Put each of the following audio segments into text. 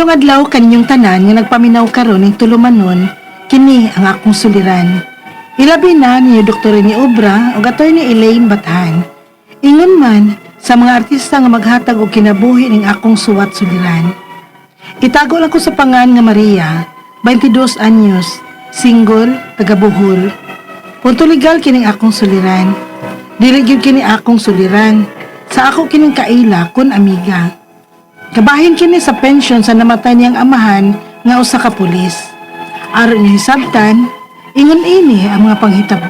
Mayong adlaw kaninyong tanan nga nagpaminaw karon ning tulumanon kini ang akong suliran. Ilabi na ni Dr. ni Obra o gatoy ni Elaine Batahan. Ingon man sa mga artista nga maghatag og kinabuhi ning akong suwat suliran. Itago lang ko sa pangan nga Maria, 22 anyos, single, taga Bohol. Punto legal kining akong suliran. Dili gyud kini akong suliran. Sa ako kining kaila kun amiga. Kabahin kini sa pensyon sa namatay niyang amahan nga usa ka pulis. Aron ni sabtan, ingon ini ang mga panghitabo.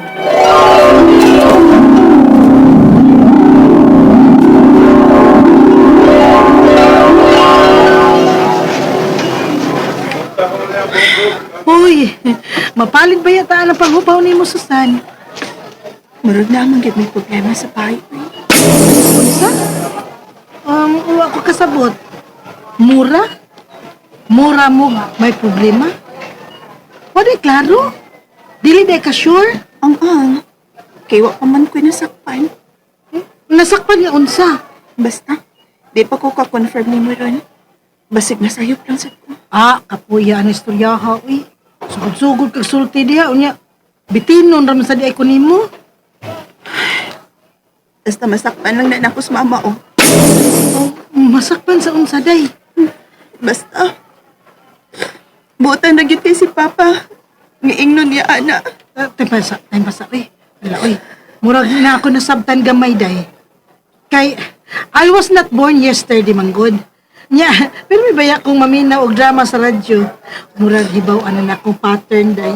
Uy, mapalit ba yata ang panghupaw ni mo, Susan? Murag na man gid may problema sa bahay. Unsa? Um, uwa ko kasabot. Mura? Mura mo may problema? Wala klaro? Dili day ka sure? Ang ang. Kay wa pa man ko'y nasakpan. Nasakpan nga unsa? Basta, di pa ko ka-confirm ni mo ron. Basig nasayop lang sa ko. Ah, kapuya ang istorya ha, uy. Sugod-sugod kag sulti diha, unya. Bitinon raman sa di ay kunimo. Basta masakpan lang na nako sa mama oh. Oh, masakpan sa unsa day. Basta. Butan na gid kay si Papa. Ngiingnon niya ana. Uh, time pasa, time pasa, uy. Wala, uy. Murag na ako nasabtan gamay day. Kay, I was not born yesterday, manggod. Nya, pero may baya kong maminaw og drama sa radyo. Murag hibaw anan akong pattern day.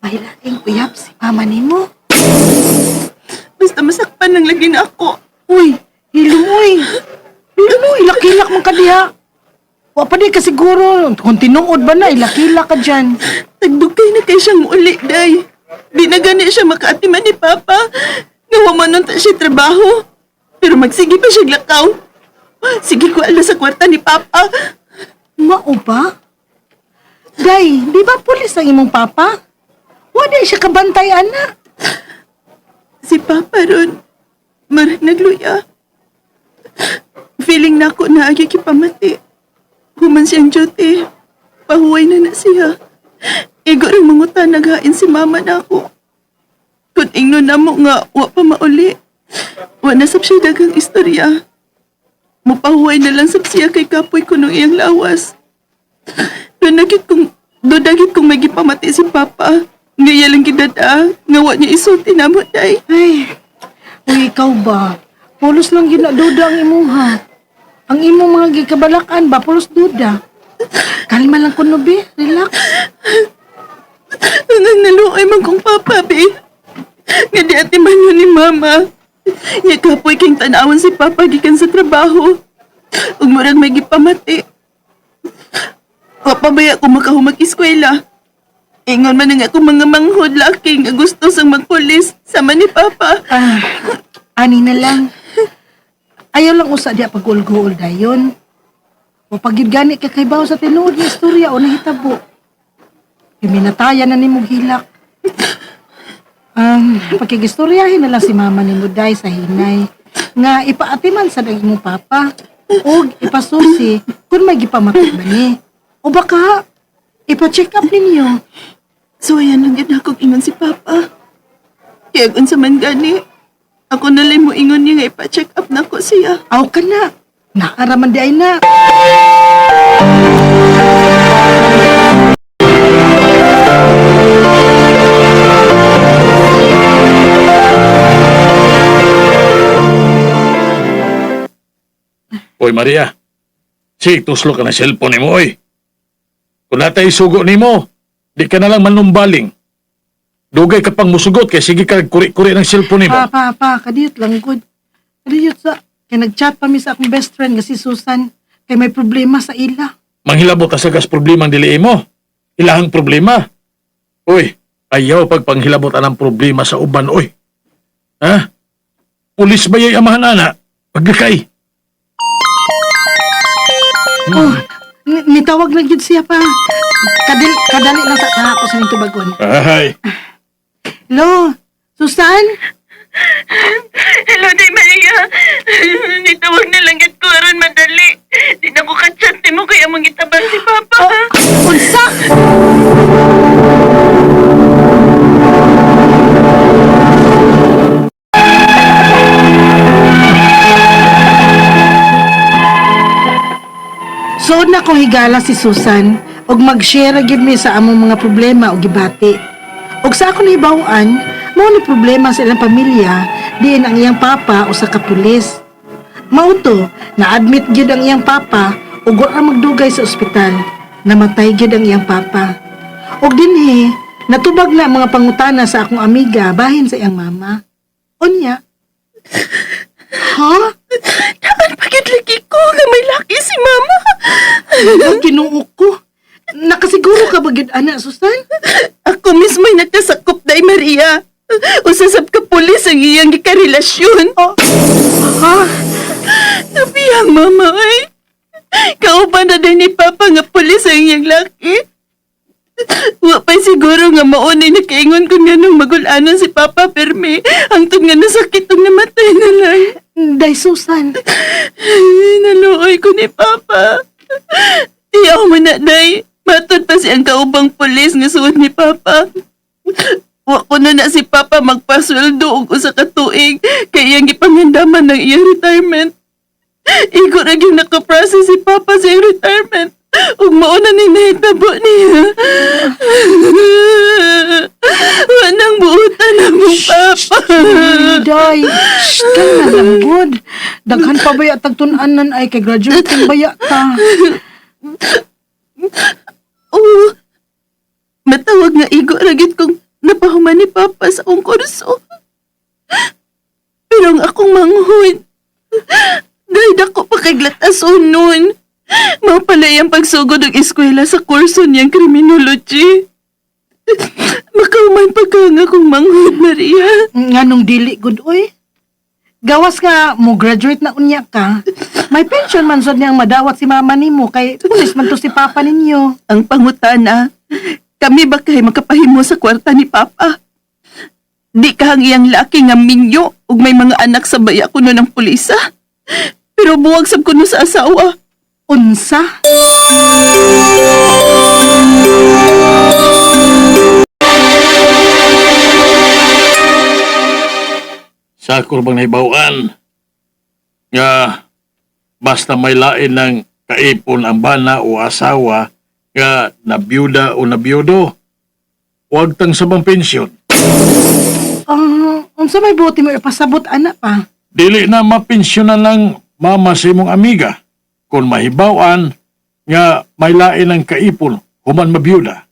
Pahilating uyab si mama nimo. Basta masakpan lang lagi na ako. Uy, hilumoy. Hilumoy, ilakilak man ka diha. Wa pa di ka siguro. Kung tinuod ba na, ilakilak ka dyan. Tagdugay na kay siyang uli, day. Di na gani siya makaatiman ni Papa. Nga manon ta siya trabaho. Pero magsige pa siya lakaw. Sige ko ala sa kwarta ni Papa. Mao ba? Day, di ba pulis ang imong papa? Wala siya kabantay, anak. Si Papa ron, marag nagluya. Feeling na ako na agi kipamati. Human siyang duty. Pahuway na na siya. Igo rin mangutan naghain si mama na ako. Kung ingno na mo nga, wa pa mauli. Wa na sab siya dagang istorya. Mupahuway na lang sab siya kay kapoy ko nung iyang lawas. Doon nagit kong, doon nagit kong may gipamati si Papa. Ngaya lang gidada, nga wa niya isulti na mo, day. Ay, uy, ikaw ba? Pulos lang ginaduda ang imuha. Ang imong mga gikabalakan ba, pulos duda. Kalma lang kuno, be. Relax. Ang naluoy man kong papa, be. Nga di ati man yun ni mama. Nga kapoy king tanawan si papa gikan sa trabaho. Ug murag may gipamati. Papabaya ko makahumag eskwela. Ingon man nga akong mga manghod laki nga gusto sang magpulis sama ni papa. Ah, ani na lang. Ayaw lang usa diya pag-ulgool dayon. O pagid gani ka kay bawo sa tinuod nga istorya o nahitabo. Iminatayan na nimo hilak. Ang pagkigistoryahin na lang si mama ni Muday sa hinay nga ipaatiman sa daging mo papa o ipasusi kung may gipamatay ba ni. O baka ipa-check up ninyo. So ayan lang gid akong ingon si papa. Kaya kung sa man gani, ako na lang mo ingon niya nga ipa-check up na ko siya. Aw ka na. Naaraman di ay na. Oy Maria, si tuslo ka na cellphone mo oy. Kung natay sugo nimo, di ka na lang manumbaling. Dugay ka pang musugot kay sige ka kuri-kuri ng cellphone nimo. Pa, pa, pa, kadiyot lang good. Kadiyot sa, kay nag-chat pa mi sa akong best friend nga si Susan, kay may problema sa ila. Manghilabot ka sa gas problema ang dili mo. Ilahang problema. Oy, ayaw pagpanghilabot anang problema sa uban oy. Ha? Pulis ba yung amahan ana? Pagkakay. Oh, ni- nitawag lang yun siya pa. Kadil, kadali lang sa kahapon sa nito bagon. Ay, Hello, Susan? Hello, Day Maria. Nitawag na lang at ko aron madali. Di na ko kachat mo kaya mong itabang si Papa. Unsa? Suod na kong higala si Susan og mag-share gyud mi sa among mga problema og gibati. Og sa akong hibaw-an, mao ni problema sa ilang pamilya diin ang iyang papa usa ka pulis. Mauto, na-admit gyud ang iyang papa ug ra magdugay sa ospital. Namatay gyud ang iyang papa. Og dinhi, natubag na ang mga pangutana sa akong amiga bahin sa iyang mama. Unya. Ha? Daan pagit lagi ko nga may laki si Mama. Ang kinuo Susan. Naluoy ko ni Papa. Tiyaw mo na, Day. Matod pa siyang kaubang pulis nga suot ni Papa. Wa ko na na si Papa magpasweldo og usa ka tuig kay iyang gipangandaman ng iyang retirement. Igo ra gyud nakaprocess si Papa sa iyang retirement. Ug mao na ni nahitabo niya. Wa nang buutan ang mong Papa. Day. Shh, kang nalambod. Daghan pa ba yatag tunanan ay kay graduating baya ta. Oo. Matawag nga igo ragit kong napahuman ni Papa sa akong kurso. Pero ang akong manghud, dahil ako pa kay glatason nun. Mao pala yung pagsugod ng eskwela sa kurso niyang criminology. Makahuman pa ka nga kong manghud, Maria. Nganong dili good oy. Gawas nga mo graduate na unya ka. May pension man sad niyang madawat si mama nimo kay pulis man to si papa ninyo. Ang pangutana, kami ba kay makapahimo sa kwarta ni Papa? Di ka ang iyang laki nga minyo ug may mga anak sa baya kuno ng pulisa. Pero buwag sab kuno sa asawa. Unsa? Sa ako bang nahibawan nga basta may lain ng kaipon ang bana o asawa nga nabiyuda o nabiyudo, huwag tang sabang pensyon. Ah, unsa may buti mo ipasabot ana pa? Dili na mapensyonan ng mama sa imong amiga kung mahibawan nga may lain ng kaipon human mabiyuda.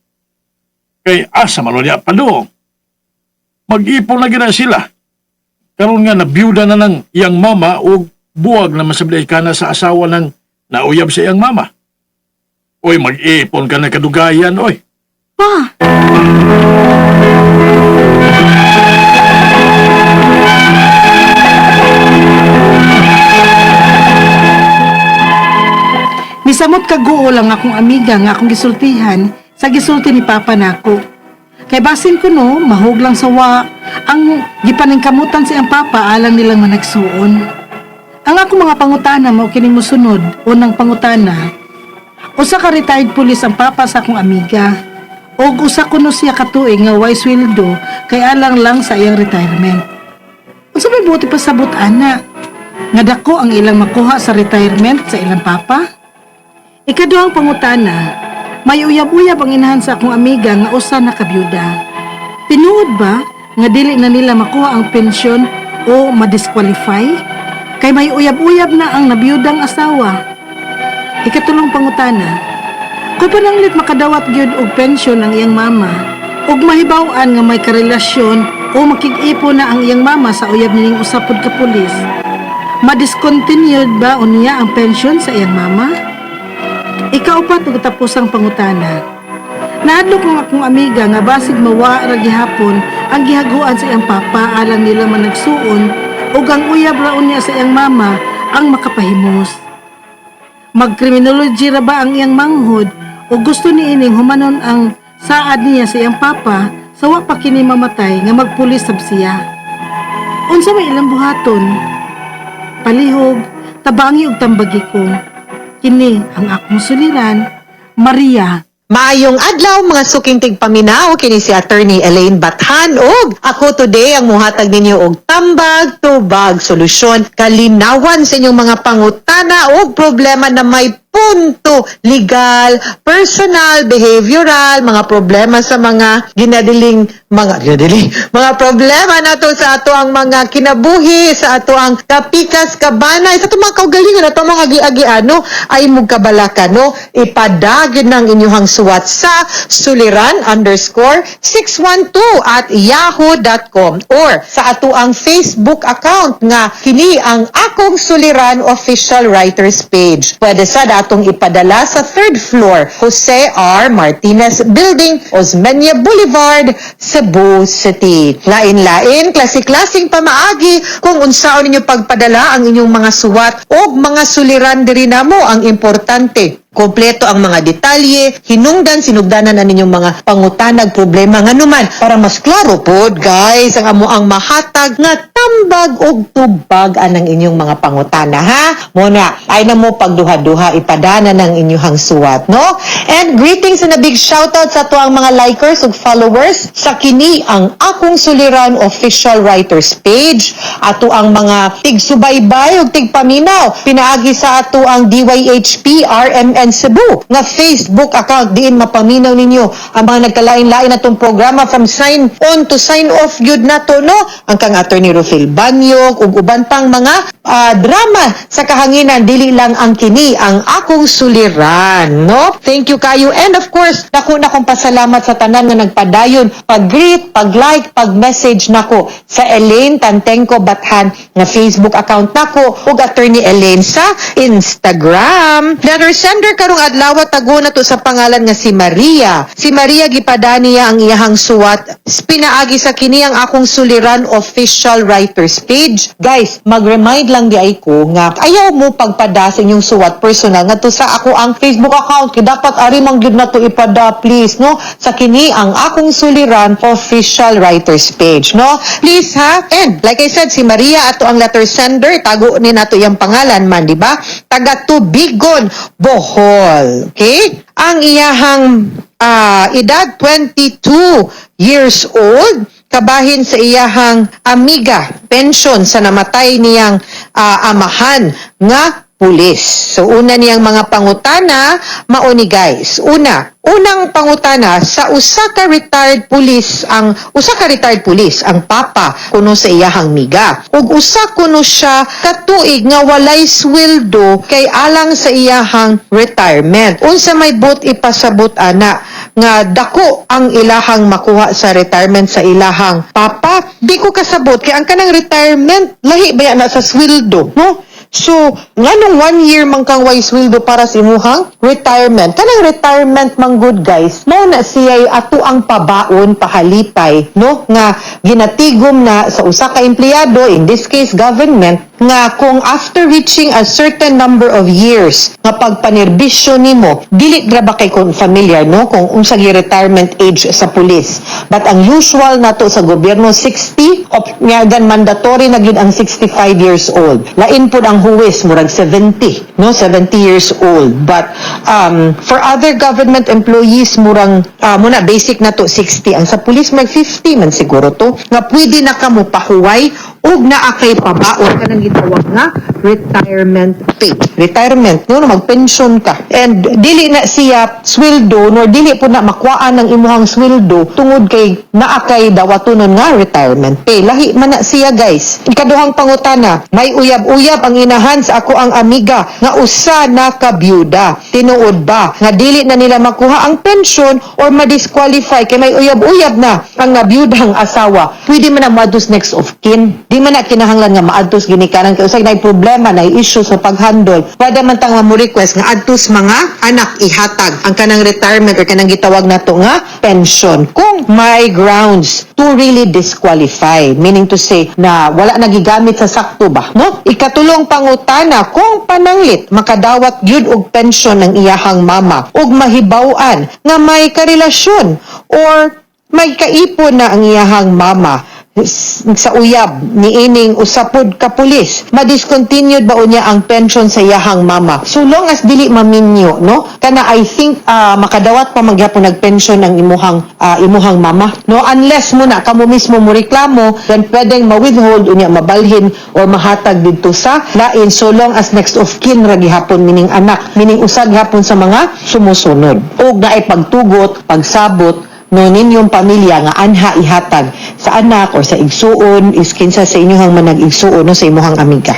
Kay asa malodya pa doon. Mag-ipon na gina sila. Karon nga nabiyuda na ng iyang mama o buwag na masablay ka na sa asawa ng nauyab sa iyang mama. Oy, mag-ipon ka na kadugayan, oy. Pa, kaguo lang akong amiga nga akong gisultihan sa gisulti ni Papa nako. Kay basin ko no, mahog lang sa wa ang gipaningkamutan sa iyang Papa alang nilang managsuon. Ang ako mga pangutana mao kining mosunod, unang pangutana. Usa ka retired police ang papa sa akong amiga. Og usa kuno siya katuig nga way sweldo kay alang lang sa iyang retirement. Unsa may buti pa sabot ana? Nga dako ang ilang makuha sa retirement sa ilang papa? Ikaduhang pangutana, may uyab-uyab ang inahan sa akong amiga nga usa na kabyuda. Tinuod ba nga dili na nila makuha ang pensyon o madisqualify? Kay may uyab-uyab na ang nabiyudang asawa. Ikatulong pangutana, kung pananglit makadawat gyud og pensyon ang iyang mama, ug mahibaw-an nga may karelasyon o makig-ipo na ang iyang mama sa uyab nining usapod ka pulis, madiscontinued ba unya ang pensyon sa iyang mama? Ikaupat ug tapos ang pangutana. Naadlo ko nga akong amiga nga basig mawa ra gihapon ang gihaguan sa iyang papa alang nila man nagsuon ug ang uyab ra unya sa iyang mama ang makapahimos. Magkriminology ra ba ang iyang manghod o gusto ni ining humanon ang saad niya sa iyang papa sa wa pa kini mamatay nga magpulis sab siya. Unsa may ilang buhaton? Palihog, tabangi ug tambagi ko. Kini ang akong suliran, Maria. Maayong adlaw mga suking tigpaminaw kini si attorney Elaine Bathan og ako today ang muhatag ninyo og tambag tubag solusyon kalinawan sa inyong mga pangutana o problema na may punto legal, personal, behavioral, mga problema sa mga ginadiling mga ginadiling mga problema nato sa ato ang mga kinabuhi sa ato ang kapikas kabanay sa ato mga kaugalingon ato mga agi-agi ano ay mugkabalaka no ipadagin ng inyong suwat sa suliran underscore 612 at yahoo.com or sa ato ang Facebook account nga kini ang akong suliran official writers page. Pwede sa atong ipadala sa third floor Jose R. Martinez Building Osmeña Boulevard Cebu City lain-lain klase-klaseng pamaagi kung unsaon ninyo pagpadala ang inyong mga suwat o mga suliran diri namo ang importante Kompleto ang mga detalye, hinungdan, sinugdanan na ninyong mga pangutanag problema nga naman para mas klaro pod guys ang amo ang mahatag nga tambag og tubag anang inyong mga pangutana ha. Muna ay na mo pagduha-duha ipadana ng inyong suwat no. And greetings and a big shoutout sa tuang mga likers ug followers sa kini ang akong suliran official writers page ato ang mga tigsubaybay ug tigpaminaw pinaagi sa ato ang DYHP RMN Cebu nga Facebook account diin mapaminaw ninyo ang mga nagkalain-lain natong programa from sign on to sign off gyud nato no? Ang kang attorney Rufil Banyok ug uban pang mga ah, drama sa kahanginan dili lang ang kini ang akong suliran no? Thank you kayo. And of course dako na kong pasalamat sa tanan nga nagpadayon pag-greet pag-like pag-message nako sa Elaine Tantengko Bathan nga Facebook account nako ug attorney Elaine sa Instagram. Letter sender karong adlaw tago na to sa pangalan nga si Maria. Si Maria gipadani ang iyahang suwat. Pinaagi sa kini ang akong suliran official writers page. Guys mag-remind lang di ay ko nga ayaw mo pagpada sa inyong suwat personal nga to sa ako ang Facebook account. Kay dapat ari man gyud na to ipada please no? Sa kini ang akong suliran official writers page no? Please ha? And like I said si Maria ato ang letter sender. Tago ni nato iyang pangalan man di ba? Taga Tubigon Bohol okay? Ang iyahang ah, edad 22 years old kabahin sa iyahang amiga pension sa namatay niyang ah, amahan nga pulis. So una niyang mga pangutana mao ni guys. Una, unang pangutana sa usa ka retired pulis ang usa ka retired pulis ang papa kuno sa iyahang miga. Ug usa kuno siya katuig nga walay sweldo kay alang sa iyahang retirement. Unsa may bot ipasabot ana nga dako ang ilahang makuha sa retirement sa ilahang papa. Di ko kasabot kay ang kanang retirement lahi ba na sa sweldo, no? So, nga nung one year man kang way sweldo para sa imuhang retirement. Kanang retirement man good guys, mao na siya ato ang pabaon pahalipay, no? Nga ginatigom na sa usa ka empleyado, in this case government, nga kung after reaching a certain number of years nga pagpanerbisyo nimo dili ra ba kay kon familiar no? Kung unsa gi retirement age sa pulis. But ang usual nato sa gobyerno 60 of nga gan mandatory na gyud ang 65 years old. Lain pud ang huwis murag 70 no? 70 years old. But um for other government employees murang uh, muna basic na to 60 ang sa pulis mag 50 man siguro to. Nga pwede na kamo pahuway ug naa kay pabaon kanang gitawag nga retirement pay. Retirement no magpension ka. And dili na siya sweldo nor dili po na makuhaan ng imuhang sweldo tungod kay naa kay dawatonon nga retirement pay. Lahi man na siya guys. Ikaduhang pangutana, may uyab-uyab ang inahan sa ako ang amiga nga usa na kabyuda. Tinuod ba nga dili na nila makuha ang pension or ma-disqualify kay may uyab-uyab na ang nabiyudang asawa. Pwede man na maadtos next of kin. Di man na kinahanglan nga maadtos ginikanan kay usay na problema na issue sa paghandle. Pwede man tang mo request nga adtos mga anak ihatag. Ang kanang retirement or kanang gitawag nato nga pension. Kung may grounds to really disqualify meaning to say na wala nagigamit sa sakto ba no? Ikatulong pangutana kung pananglit makadawat gyud og pension ng iyahang mama ug mahibaw-an nga may karelasyon or may kaipon na ang iyahang mama sa uyab ni ining usapod ka pulis. Madiscontinued ba unya ang pension sa iyahang mama? So long as dili maminyo no? Kana i think ah, makadawat pa magyapon nagpension ang imuhang ah, imuhang mama no? Unless mo na kamo mismo mo reklamo then pwedeng ma-withhold unya mabalhin or mahatag didto sa lain so long as next of kin ra gihapon mining anak mining usag gihapon sa mga sumusunod. Ug naay pagtugot pagsabot no ninyong pamilya nga anha ihatag sa anak or sa igsuon is kinsa sa inyong manag igsuon no sa imuhang amiga.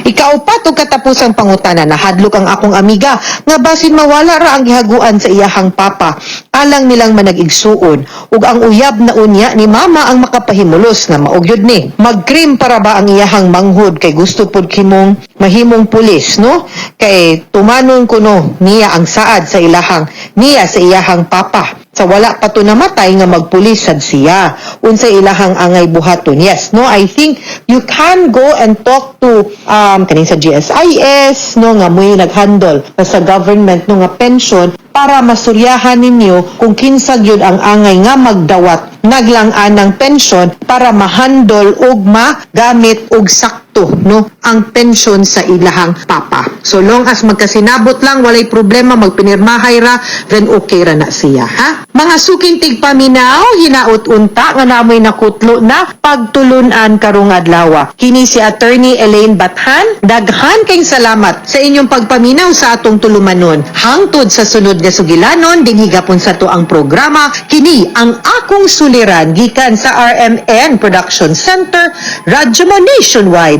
Ikaupat og katapusang pangutana nahadlok ang akong amiga nga basin mawala ra ang gihaguan sa iyahang papa. Alang nilang manag igsuon ug ang uyab na unya ni mama ang makapahimulos nga maugyod ni. Magkrim para ba ang iyahang manghud kay gusto pod kimong mahimong pulis no? Kay tumanon kuno niya ang saad sa ilahang niya sa iyahang papa sa wala pa to namatay nga magpulis sad siya. Unsa ilahang angay buhaton. Yes no i think you can go and talk to um kaning sa GSIS no nga mo'y naghandle sa government no nga pension para masuryahan ninyo kung kinsa gyud ang angay nga magdawat naglang-an ng pension para mahandol ug magamit og sakto no? Ang pension sa ilahang papa. So long as magkasinabot lang walay problema magpinirmahay ra then okay ra na siya ha? Mga suking tigpaminaw hinaut unta nga namoy nakutlo na pagtulunan karong adlaw. Kini si attorney Elaine Bathan daghan kayong salamat sa inyong pagpaminaw sa atong tulumanon. Hangtod sa sunod nga sugilanon dinhi gapon sa to ang programa kini ang akong suliran gikan sa RMN Production Center Radyo Mo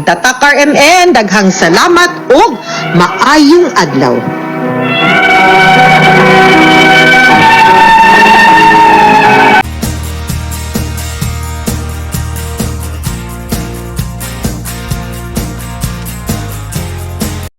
Nationwide tatak RMN daghang salamat ug maayong adlaw